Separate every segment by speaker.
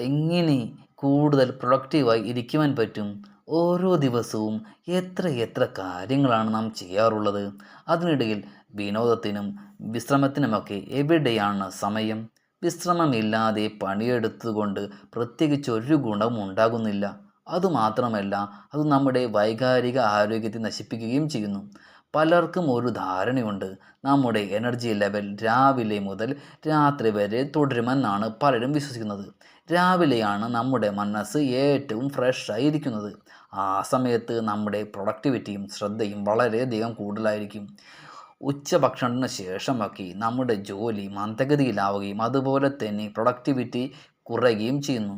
Speaker 1: എങ്ങനെ കൂടുതൽ പ്രൊഡക്റ്റീവായി ഇരിക്കുവാൻ പറ്റും? ഓരോ ദിവസവും എത്ര എത്ര കാര്യങ്ങളാണ് നാം ചെയ്യാറുള്ളത്? അതിനിടയിൽ വിനോദത്തിനും വിശ്രമത്തിനുമൊക്കെ എവിടെയാണ് സമയം? വിശ്രമമില്ലാതെ പണിയെടുത്തുകൊണ്ട് പ്രത്യേകിച്ച് ഒരു ഗുണവും ഉണ്ടാകുന്നില്ല. അതുമാത്രമല്ല അത് നമ്മുടെ വൈകാരിക ആരോഗ്യത്തെ നശിപ്പിക്കുകയും ചെയ്യുന്നു. പലർക്കും ഒരു ധാരണയുണ്ട്. നമ്മുടെ എനർജി ലെവൽ രാവിലെ മുതൽ രാത്രി വരെ തുടരുമെന്നാണ് പലരും വിശ്വസിക്കുന്നത്. രാവിലെയാണ് നമ്മുടെ മനസ്സ് ഏറ്റവും ഫ്രഷ് ആയിരിക്കുന്നത്. ആ സമയത്ത് നമ്മുടെ പ്രൊഡക്ടിവിറ്റിയും ശ്രദ്ധയും വളരെയധികം കൂടുതലായിരിക്കും. ഉച്ചഭക്ഷണത്തിന് ശേഷമൊക്കെ നമ്മുടെ ജോലി മന്ദഗതിയിലാവുകയും അതുപോലെ തന്നെ പ്രൊഡക്ടിവിറ്റി കുറയുകയും ചെയ്യുന്നു.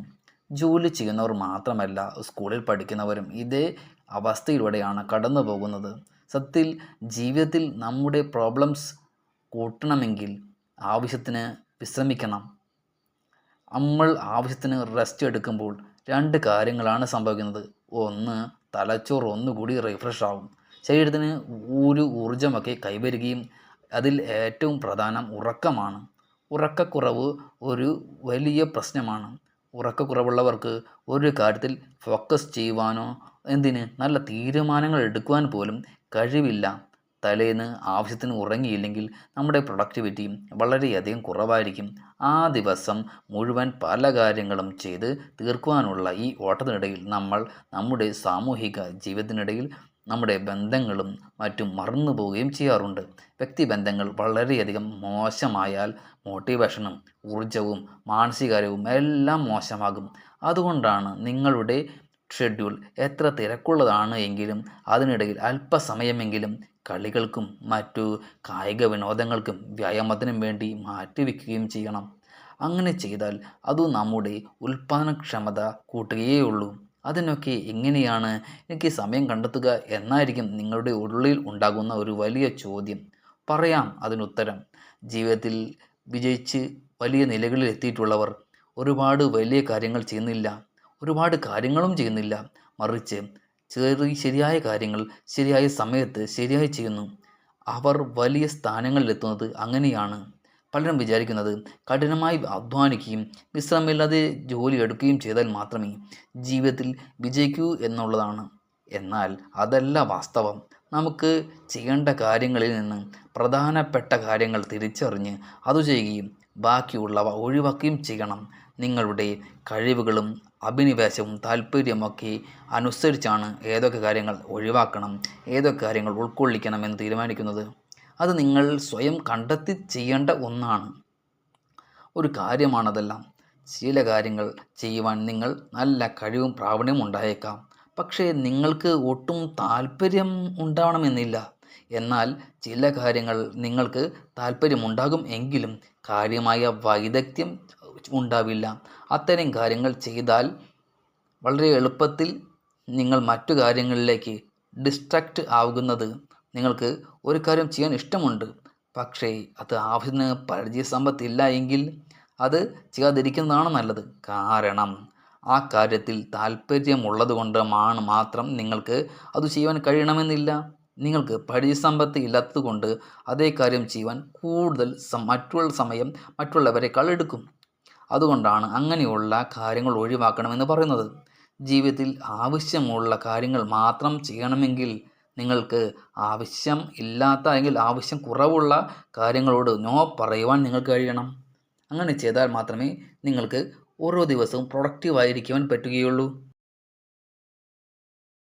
Speaker 1: ജോലി ചെയ്യുന്നവർ മാത്രമല്ല സ്കൂളിൽ പഠിക്കുന്നവരും ഇതേ അവസ്ഥയിലൂടെയാണ് കടന്നു പോകുന്നത് സത്യത്തിൽ ജീവിതത്തിൽ നമ്മുടെ പ്രോബ്ലംസ് കൂട്ടണമെങ്കിൽ ആവശ്യത്തിന് വിശ്രമിക്കണം. നമ്മൾ ആവശ്യത്തിന് റെസ്റ്റ് എടുക്കുമ്പോൾ രണ്ട് കാര്യങ്ങളാണ് സംഭവിക്കുന്നത്. ഒന്ന് തലച്ചോറ് ഒന്നുകൂടി റിഫ്രഷ് ആവും. ശരീരത്തിന് ഒരു ഊർജമൊക്കെ കൈവരുകയും അതിൽ ഏറ്റവും പ്രധാനം ഉറക്കമാണ്. ഉറക്കക്കുറവ് ഒരു വലിയ പ്രശ്നമാണ്. ഉറക്കക്കുറവുള്ളവർക്ക് ഒരു കാര്യത്തിൽ ഫോക്കസ് ചെയ്യുവാനോ എന്തിന് നല്ല തീരുമാനങ്ങൾ എടുക്കുവാൻ പോലും കഴിവില്ല. തലേന്ന് ആവശ്യത്തിന് ഉറങ്ങിയില്ലെങ്കിൽ നമ്മുടെ പ്രൊഡക്ടിവിറ്റി വളരെയധികം കുറവായിരിക്കും. ആ ദിവസം മുഴുവൻ പല കാര്യങ്ങളും ചെയ്ത് തീർക്കുവാനുള്ള ഈ ഓട്ടത്തിനിടയിൽ നമ്മൾ നമ്മുടെ സാമൂഹിക ജീവിതത്തിനിടയിൽ നമ്മുടെ ബന്ധങ്ങളും മറ്റും മറന്നു പോവുകയും ചെയ്യാറുണ്ട്. വ്യക്തിബന്ധങ്ങൾ വളരെയധികം മോശമായാൽ മോട്ടിവേഷനും ഊർജവും മാനസികാരവും എല്ലാം മോശമാകും. അതുകൊണ്ടാണ് നിങ്ങളുടെ ഷെഡ്യൂൾ എത്ര തിരക്കുള്ളതാണ് എങ്കിലും അതിനിടയിൽ അല്പസമയമെങ്കിലും കളികൾക്കും മറ്റു കായിക വിനോദങ്ങൾക്കും വ്യായാമത്തിനും വേണ്ടി മാറ്റിവെക്കുകയും ചെയ്യണം. അങ്ങനെ ചെയ്താൽ അത് നമ്മുടെ ഉൽപ്പാദനക്ഷമത കൂട്ടുകയേ ഉള്ളൂ അതിനൊക്കെ എങ്ങനെയാണ്? എനിക്ക് സമയം കണ്ടെത്തുക എന്നായിരിക്കും നിങ്ങളുടെ ഉള്ളിൽ ഉണ്ടാകുന്ന ഒരു വലിയ ചോദ്യം. പറയാം അതിനുത്തരം. ജീവിതത്തിൽ വിജയിച്ച് വലിയ നിലകളിൽ എത്തിയിട്ടുള്ളവർ ഒരുപാട് വലിയ കാര്യങ്ങൾ ചെയ്യുന്നില്ല. ഒരുപാട് കാര്യങ്ങളും ചെയ്യുന്നില്ല. മറിച്ച് ചെറിയ ശരിയായ കാര്യങ്ങൾ ശരിയായ സമയത്ത് ശരിയായി ചെയ്യുന്നു. അവർ വലിയ സ്ഥാനങ്ങളിലെത്തുന്നത് അങ്ങനെയാണ്. പലരും വിചാരിക്കുന്നത് കഠിനമായി അധ്വാനിക്കുകയും വിശ്രമമില്ലാതെ ജോലി എടുക്കുകയും ചെയ്താൽ മാത്രമേ ജീവിതത്തിൽ വിജയിക്കൂ എന്നുള്ളതാണ്. എന്നാൽ അതല്ല വാസ്തവം. നമുക്ക് ചെയ്യേണ്ട കാര്യങ്ങളിൽ നിന്ന് പ്രധാനപ്പെട്ട കാര്യങ്ങൾ തിരിച്ചറിഞ്ഞ് അത് ചെയ്യുകയും ബാക്കിയുള്ളവ ഒഴിവാക്കുകയും ചെയ്യണം. നിങ്ങളുടെ കഴിവുകളും അഭിനിവേശവും താല്പര്യമൊക്കെ അനുസരിച്ചാണ് ഏതൊക്കെ കാര്യങ്ങൾ ഒഴിവാക്കണം ഏതൊക്കെ കാര്യങ്ങൾ ഉൾക്കൊള്ളിക്കണം എന്ന് തീരുമാനിക്കുന്നത്. അത് നിങ്ങൾ സ്വയം കണ്ടെത്തി ചെയ്യേണ്ട ഒന്നാണ്. ഒരു കാര്യമാണതെല്ലാം. ചില കാര്യങ്ങൾ ചെയ്യുവാൻ നിങ്ങൾ നല്ല കഴിവും പ്രാവീണ്യവും ഉണ്ടായേക്കാം. പക്ഷേ നിങ്ങൾക്ക് ഒട്ടും താല്പര്യം ഉണ്ടാവണമെന്നില്ല. എന്നാൽ ചില കാര്യങ്ങൾ നിങ്ങൾക്ക് താല്പര്യമുണ്ടാകും എങ്കിലും കാര്യമായ വൈദഗ്ധ്യം ഉണ്ടാവില്ല. അത്തരം കാര്യങ്ങൾ ചെയ്താൽ വളരെ എളുപ്പത്തിൽ നിങ്ങൾ മറ്റു കാര്യങ്ങളിലേക്ക് ഡിസ്ട്രാക്റ്റ് ആവുന്നത് നിങ്ങൾക്ക് ഒരു കാര്യം ചെയ്യാൻ ഇഷ്ടമുണ്ട്. പക്ഷേ അത് ആവശ്യത്തിന് പരിചയസമ്പത്തില്ല എങ്കിൽ അത് ചെയ്യാതിരിക്കുന്നതാണ് നല്ലത്. കാരണം ആ കാര്യത്തിൽ താല്പര്യമുള്ളത് കൊണ്ട് മാത്രം നിങ്ങൾക്ക് അത് ചെയ്യുവാൻ കഴിയണമെന്നില്ല. നിങ്ങൾക്ക് പരിസമ്പത്ത് ഇല്ലാത്തത് കൊണ്ട് അതേ കാര്യം ചെയ്യുവാൻ കൂടുതൽ മറ്റുള്ള സമയം മറ്റുള്ളവരെക്കാൾ എടുക്കും. അതുകൊണ്ടാണ് അങ്ങനെയുള്ള കാര്യങ്ങൾ ഒഴിവാക്കണമെന്ന് പറയുന്നത്. ജീവിതത്തിൽ ആവശ്യമുള്ള കാര്യങ്ങൾ മാത്രം ചെയ്യണമെങ്കിൽ നിങ്ങൾക്ക് ആവശ്യം ഇല്ലാത്ത അല്ലെങ്കിൽ ആവശ്യം കുറവുള്ള കാര്യങ്ങളോട് നോ പറയുവാൻ നിങ്ങൾക്ക് കഴിയണം. അങ്ങനെ ചെയ്താൽ മാത്രമേ നിങ്ങൾക്ക് ഓരോ ദിവസവും പ്രൊഡക്റ്റീവായിരിക്കുവാൻ പറ്റുകയുള്ളൂ.